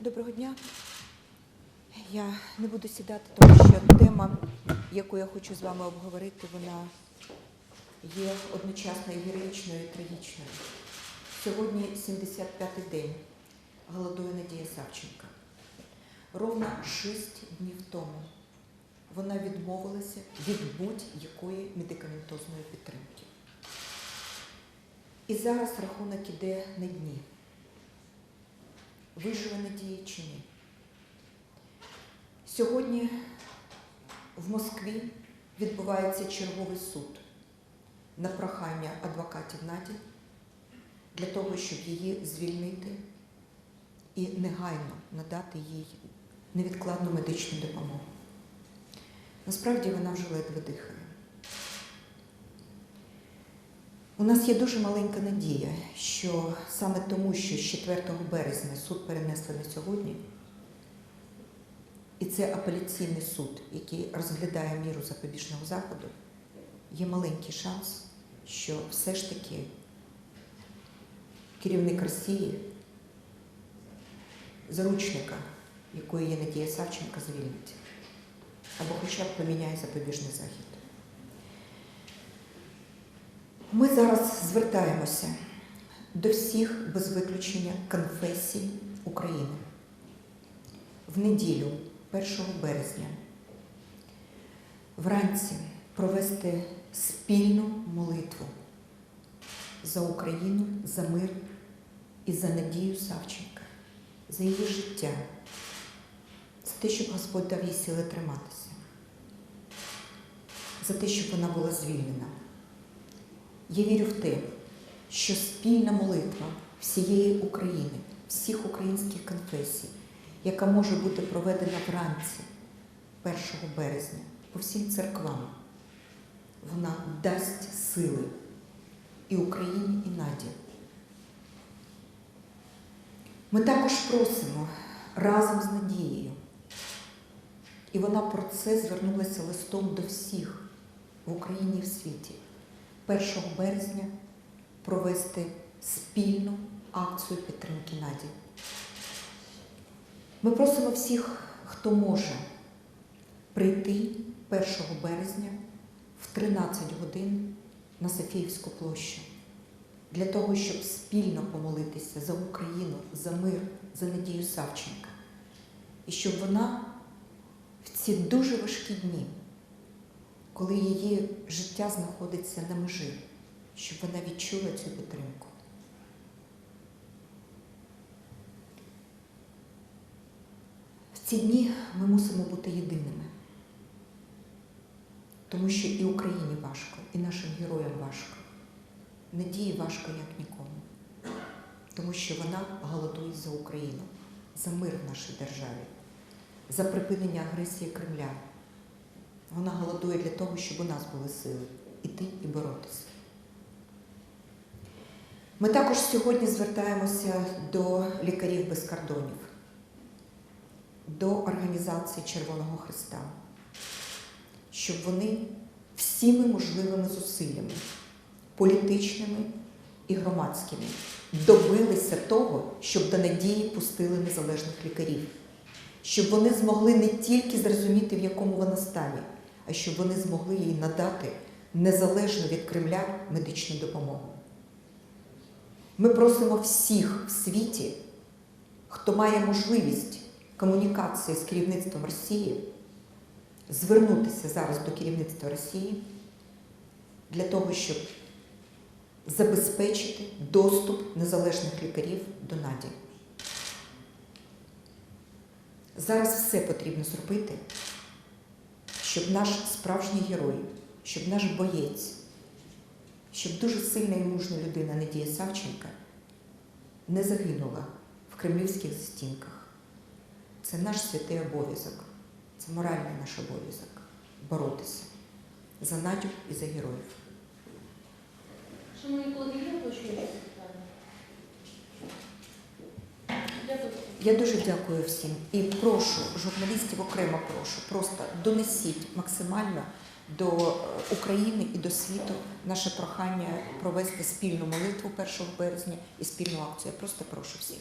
Доброго дня. Я не буду сідати, тому що тема, яку я хочу з вами обговорити, вона є одночасно і героїчною, і трагічною. Сьогодні 75-й день голодує Надія Савченка. Ровно 6 днів тому вона відмовилася від будь-якої медикаментозної підтримки. І зараз рахунок іде на дні. Виживе Надія чи ні? Сьогодні в Москві відбувається черговий суд на прохання адвокатів Наді для того, щоб її звільнити і негайно надати їй невідкладну медичну допомогу. Насправді вона вже ледве дихає. У нас є дуже маленька надія, що саме тому, що з 4 березня суд перенесли на сьогодні, і це апеляційний суд, який розглядає міру запобіжного заходу, є маленький шанс, що все ж таки керівник Росії, заручника, якою є Надія Савченка, звільнить, або хоча б поміняє запобіжний захід. Ми зараз звертаємося до всіх без виключення конфесій України. В неділю, 1 березня, вранці провести спільну молитву за Україну, за мир і за Надію Савченка, за її життя, за те, щоб Господь дав їй сили триматися, за те, щоб вона була звільнена. Я вірю в те, що спільна молитва всієї України, всіх українських конфесій, яка може бути проведена вранці 1 березня по всім церквам, вона дасть сили і Україні, і Наді. Ми також просимо разом з Надією, і вона про це звернулася листом до всіх в Україні і в світі. 1 березня провести спільну акцію підтримки Наді. Ми просимо всіх, хто може прийти 1 березня в 13 годин на Софіївську площу для того, щоб спільно помолитися за Україну, за мир, за Надію Савченка. І щоб вона в ці дуже важкі дні коли її життя знаходиться на межі, щоб вона відчула цю підтримку. В ці дні ми мусимо бути єдиними, тому що і Україні важко, і нашим героям важко. Надії важко, як нікому, тому що вона голодує за Україну, за мир в нашій державі, за припинення агресії Кремля. Вона голодує для того, щоб у нас були сили іти і боротися. Ми також сьогодні звертаємося до лікарів без кордонів, до організації Червоного Христа, щоб вони всіми можливими зусиллями, політичними і громадськими, добилися того, щоб до надії пустили незалежних лікарів, щоб вони змогли не тільки зрозуміти, в якому вона стані, а щоб вони змогли їй надати незалежно від Кремля медичну допомогу. Ми просимо всіх в світі, хто має можливість комунікації з керівництвом Росії, звернутися зараз до керівництва Росії для того, щоб забезпечити доступ незалежних лікарів до Наді. Зараз все потрібно зробити щоб наш справжній герой, щоб наш боєць, щоб дуже сильна і мужня людина Надія Савченка не загинула в кремлівських стінках. Це наш святий обов'язок, це моральний наш обов'язок боротися за Надю і за героїв. Шановні колеги, є уточнюючі питання? Дякую. Я дуже дякую всім і прошу журналістів окремо прошу, просто донесіть максимально до е, України і до світу наше прохання провести спільну молитву 1 березня і спільну акцію. Я просто прошу всіх.